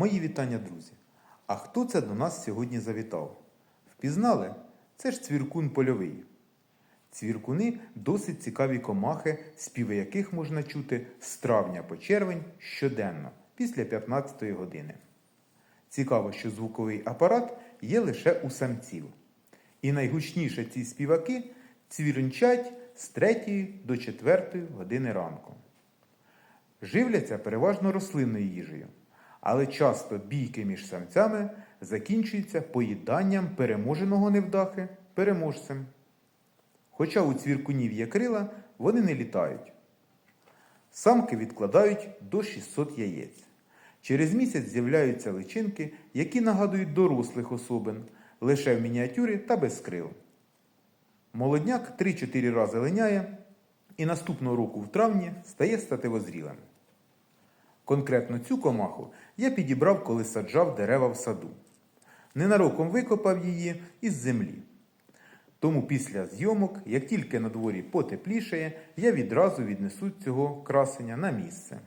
Мої вітання, друзі! А хто це до нас сьогодні завітав? Впізнали? Це ж цвіркун польовий. Цвіркуни досить цікаві комахи, співи яких можна чути з травня по червень щоденно, після 15 години. Цікаво, що звуковий апарат є лише у самців. І найгучніше ці співаки цвірнчать з 3 до 4 години ранку. Живляться переважно рослинною їжею, але часто бійки між самцями закінчуються поїданням переможеного невдахи переможцем. Хоча у цвіркунів є крила, вони не літають. Самки відкладають до 600 яєць. Через місяць з'являються личинки, які нагадують дорослих особин, лише в мініатюрі та без крил. Молодняк 3-4 рази линяє і наступного року в травні стає статевозрілим. Конкретно цю комаху я підібрав, коли саджав дерева в саду. Ненароком викопав її із землі. Тому після зйомок, як тільки на дворі потеплішає, я відразу віднесу цього красення на місце.